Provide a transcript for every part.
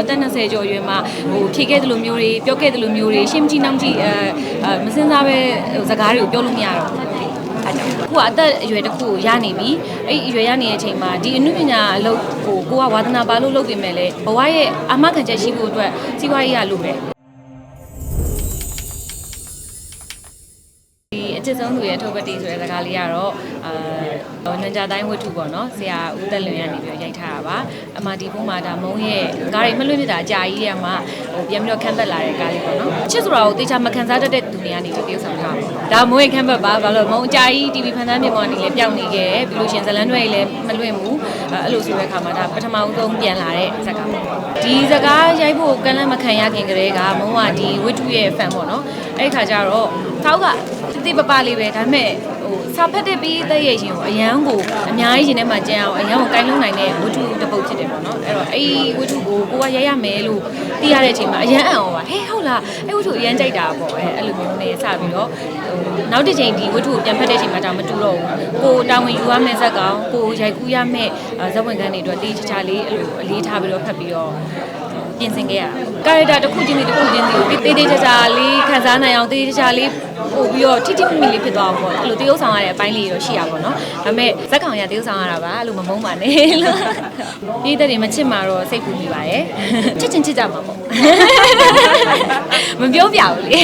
အသက်20ကျော်အရွယ်မှာဟိုဖြေခဲ့တဲ့လိုမျိုးတွေပြောခဲ့တဲ့လိုမျိုးတွေရှင်းမကြည့်နောက်ကြည့်အဲအဲမစင်စားပဲဟိုစကားတွေကိုပြောလို့မရတော့ဘူးအဲ့ကြောင့်ခုကအသက်အရွယ်တစ်ခုကိုရနေပြီအဲ့ဒီအရွယ်ရနေတဲ့အချိန်မှာဒီအနုပညာအလုပ်ကိုကိုကဝါသနာပါလို့လုပ်ပြင်မဲ့လေဘဝရဲ့အာမခံချက်ရှိဖို့အတွက်စီးပွားရေးရလို့တ အချစ်ဆုံးသူရဲ့ထုတ်ပတ်တီဆိုတဲ့စကားလေးကတော့အာနန်ကြတိုင်းဝတ္ထုပေါ့နော်ဆရာဦးသက်လွင်ကနေပြီးတော့ရိုက်ထားတာပါအမဒီဖုန်းမှာဒါမုံရဲ့ကားတွေမလွတ်မြစ်တာအကြာကြီးတဲ့မှာဟိုပြန်ပြီးတော့ခန့်ပတ်လာတဲ့ကားလေးပေါ့နော်အချစ်ဆိုတာကိုတေချာမခံစားတတ်တဲ့သူတွေကနေဒီတရုပ်ဆောင်ထားတာဒါမုံရဲ့ခန့်ပတ်ပါဘာလို့မုံအကြာကြီး TV ဖန်သားမြေပေါ်ကနေလည်းပျောက်နေခဲ့ပြီးလို့ရှရင်ဇလန်တွေလည်းမလွင့်ဘူးအဲ့လိုဆိုတဲ့အခါမှာဒါပထမဦးဆုံးပြန်လာတဲ့ဇာတ်ကားပေါ့ဒီဇာတ်ကားရိုက်ဖို့ကန့်လန့်မခံရခင်ကတည်းကမုံကဒီဝတ္ထုရဲ့ fan ပေါ့နော်အဲ့ဒီခါကျတော့ထောက်က တိတိပပလေးပဲဒါပေမဲ့ဟိုစာဖတ်တဲ့ပြီးတဲ့ရဲ့ရင်ကိုအရန်ကိုအများကြီးရင်ထဲမှာကျန်အောင်အရန်ကိုကိုင်းလုံးနိုင်တဲ့ဝတ္ထုတစ်ပုဒ်ဖြစ်တယ်ပေါ့နော်အဲ့တော့အဲ့ဒီဝတ္ထုကိုကိုကရရမယ်လို့သိရတဲ့အချိန်မှာအရန်အံ့ဩပါဟဲ့ဟုတ်လားအဲ့ဝတ္ထုအရန်ကြိုက်တာပေါ့အဲ့အဲ့လိုမျိုးနဲ့စပြီးတော့ဟိုနောက်တစ်ချိန်ဒီဝတ္ထုကိုပြန်ဖတ်တဲ့အချိန်မှာဒါမတူတော့ဘူးကိုတာဝန်ယူရမယ့်ဇက်ကောင်ကိုရိုက်ကူးရမယ့်ဇက်ဝင်ခန်းတွေအတွက်တေးချာချာလေးအဲ့လိုအလေးထားပြီးတော့ဖတ်ပြီးတော့ ပြင်ဆင်ခဲ့ရတာကာရက်တာတစ်ခုချင်းစီတစ်ခုချင်းစီကိုတေးသေးချာချာလေးခန်းစားနိုင်အောင်တေးသေးချာလေးပို့ပြီးတော့ထိထိမိမိလေးဖြစ်သွားအောင်ပေါ့အဲ့လိုတရုပ်ဆောင်ရတဲ့အပိုင်းလေးတော့ရှိရပါတော့ဒါပေမဲ့ဇက်ကောင်ရတရုပ်ဆောင်ရတာပါအဲ့လိုမမုန်းပါနဲ့လို့ပြည်သက်တွေမချစ်မှာတော့စိတ်ပူမိပါရဲ့ချစ်ချင်းချစ်ကြမှာပေါ့မပြောပြဘူးလေ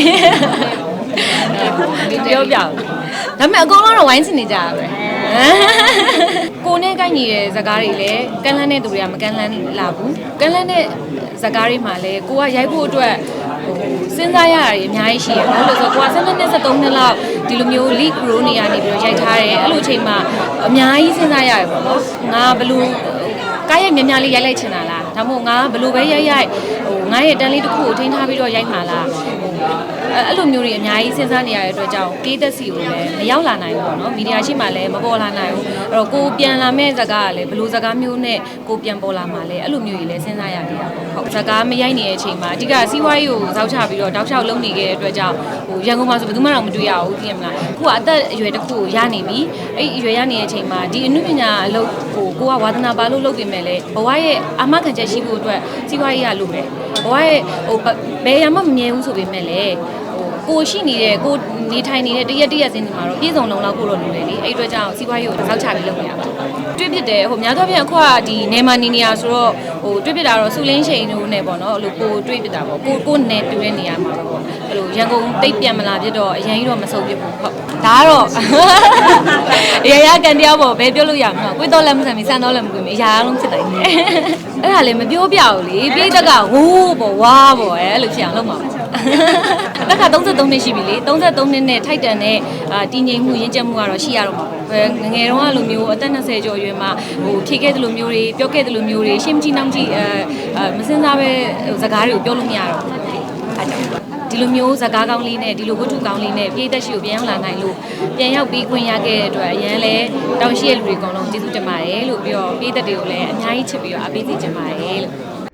မပြောပြဘူးဒါပေမဲ့အကုန်လုံးတော့ဝိုင်းချင်နေကြတာပဲ ကိုနဲ့ကိုက်ညီတဲ့ဇကားတွေလည်းကန်းလန်းတဲ့သူတွေကမကန်းလန်းလာဘူးကန်းလန်းတဲ့ဇကားတွေမှာလည်းကိုကရိုက်ဖို့အတွက်ဟိုစဉ်းစားရတာတွေအများကြီးရှိရဘာလို့လဲဆိုတော့ကိုက12နှစ်73နှစ်လောက်ဒီလိုမျိုး lead grow နေရနေပြီးတော့ရိုက်ထားတယ်အဲ့လိုအချိန်မှာအများကြီးစဉ်းစားရတယ်ပေါ့နော်ငါဘယ်လိုကားရဲ့များများလေးရိုက်လိုက်ချင်တာလားဒါမှမဟုတ်ငါဘယ်လိုပဲရိုက်ရိုက်ဟို ငါရဲ့တန်လေးတစ်ခုကိုထိန်းထားပြီးတော့ရိုက်မှာလားဟိုအဲ့အဲ့လိုမျိုးတွေအများကြီးစဉ်းစားနေရတဲ့အတွက်ကြောင့်တေးသက်စီကိုလည်းမရောက်လာနိုင်ဘူးပေါ့နော်မီဒီယာရှိမှလည်းမပေါ်လာနိုင်ဘူးအဲ့တော့ကိုပြန်လာမဲ့ဇာတ်ကားကလည်းဘယ်လိုဇာတ်ကားမျိုးနဲ့ကိုပြန်ပေါ်လာမှာလဲအဲ့လိုမျိုးကြီးလည်းစဉ်းစားရသေးတာပေါ့ ဟုတ်ဇာတ်ကားမရိုက်နေတဲ့အချိန်မှာအဓိကစီးပွားရေးကိုဇောက်ချပြီးတော့တောက်လျှောက်လုပ်နေခဲ့တဲ့အတွက်ကြောင့်ဟိုရန်ကုန်မှာဆိုဘယ်သူမှတော့မတွေ့ရဘူးသိရမလားခုကအသက်အရွယ်တစ်ခုကိုရနေပြီအဲ့ဒီအရွယ်ရနေတဲ့အချိန်မှာဒီအနုပညာအလုပ်ကိုကိုကဝါသနာပါလို့လုပ်ပြင်မဲ့လေဘဝရဲ့အာမခံချက်ရှိဖို့အတွက်စီးပွားရေးရလို့ပဲဘဝရဲ့ဟိုဘယ်ရမှမမြဲဘူးဆိုပေမဲ့လေဟို ကိုရှိနေတဲ့ကိုနေထိုင်နေတဲ့တရက်တရက်စင်းဒီမှာတော့ပြည်စုံလုံးလောက်ကိုတော့လိုတယ်လေအဲ့အတွက်ကြောင့်စီးပွားရေးကိုထောက်ချပြီးလုပ်နေရပါတွေ့ဖြစ်တယ်ဟိုများသောအားဖြင့်အခုကဒီနေမနေနေရဆိုတော့ဟိုတွေ့ဖြစ်တာတော့စူလင်းချိန်တို့နဲ့ပေါ့နော်အဲ့လိုကိုတွေ့ဖြစ်တာပေါ့ကိုကိုနဲ့တူတဲ့နေရာမှာပဲပေါ့အဲ့လိုရန်ကုန်တိတ်ပြန်မလာဖြစ်တော့အရင်ကြီးတော့မဆုံးဖြစ်ဘူးဟုတ်ဒါကတော့ရရကန်တရားပေါ့ဘယ်ပြောလို့ရမလဲကိုတော့လည်းမဆန်ပြီးစံတော့လည်းမကွေးမအရာလုံးဖြစ်တိုင်းတယ်အဲ့ဒါလည်းမပြောပြဘူးလေပြိတက်ကဝိုးပေါ့ဝါပေါ့အဲ့လိုဖြစ်အောင်လုပ်မှာပေါ့ တက်က33နှစ်ရှိပြီလေ33နှစ်နဲ့ထိုက်တန်တဲ့အာတည်ငြိမ်မှုရင့်ကျက်မှုကတော့ရှိရတော့မှာပေါ့ငငယ်တုန်းကလိုမျိုးအသက်20ကျော်အရွယ်မှာဟိုဖြေခဲ့တဲ့လိုမျိုးတွေပြောခဲ့တဲ့လိုမျိုးတွေရှင်းမကြည့်နောက်ကြည့်အဲမစင်စားပဲစကားတွေကိုပြောလို့မရတော့ဘူးအဲ့ကြောင့်ဒီလိုမျိုးဇာကားကောင်းလေးနဲ့ဒီလိုဝတ္ထုကောင်းလေးနဲ့ပြည်သက်ရှိကိုပြန်ရောက်လာနိုင်လို့ပြန်ရောက်ပြီးခွင့်ရခဲ့တဲ့အတွက်အရန်လဲတောင်းရှိရဲ့လူတွေအကုန်လုံးကျေးဇူးတင်ပါတယ်လို့ပြီးတော့ပြည်သက်တွေကိုလည်းအများကြီးချစ်ပြီးတော့အားပေးစီချင်ပါတယ်လို့